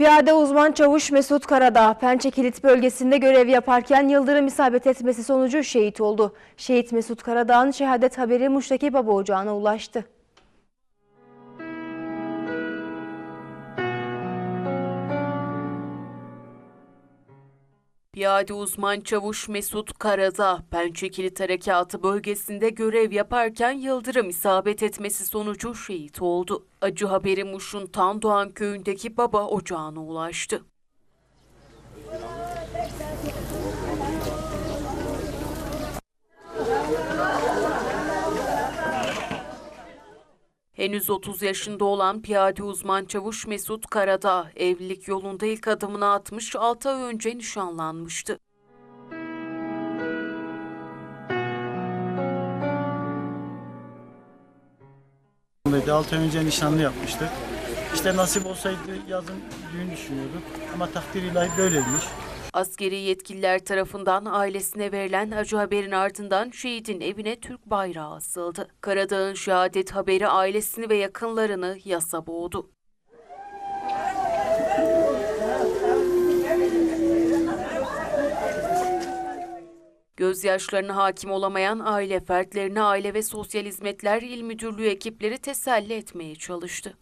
Piyade uzman çavuş Mesut Karadağ, Pençe Kilit bölgesinde görev yaparken yıldırım isabet etmesi sonucu şehit oldu. Şehit Mesut Karadağ'ın şehadet haberi Muş'taki baba ocağına ulaştı. Piyade uzman çavuş Mesut Karadağ, Pençekilit Harekatı bölgesinde görev yaparken yıldırım isabet etmesi sonucu şehit oldu. Acı haberi Muş'un Tandoğan köyündeki baba ocağına ulaştı. Henüz 30 yaşında olan piyade uzman çavuş Mesut Karadağ, evlilik yolunda ilk adımını atmış 6 ay önce nişanlanmıştı. Dedi, 6 ay önce nişanlı yapmıştık. İşte nasip olsaydı yazın düğün düşünüyorduk. Ama takdir ilahi böyleymiş. Askeri yetkililer tarafından ailesine verilen acı haberin ardından şehidin evine Türk bayrağı asıldı. Karadağ'ın şehadet haberi ailesini ve yakınlarını yasa boğdu. Gözyaşlarına hakim olamayan aile fertlerini Aile ve Sosyal Hizmetler İl Müdürlüğü ekipleri teselli etmeye çalıştı.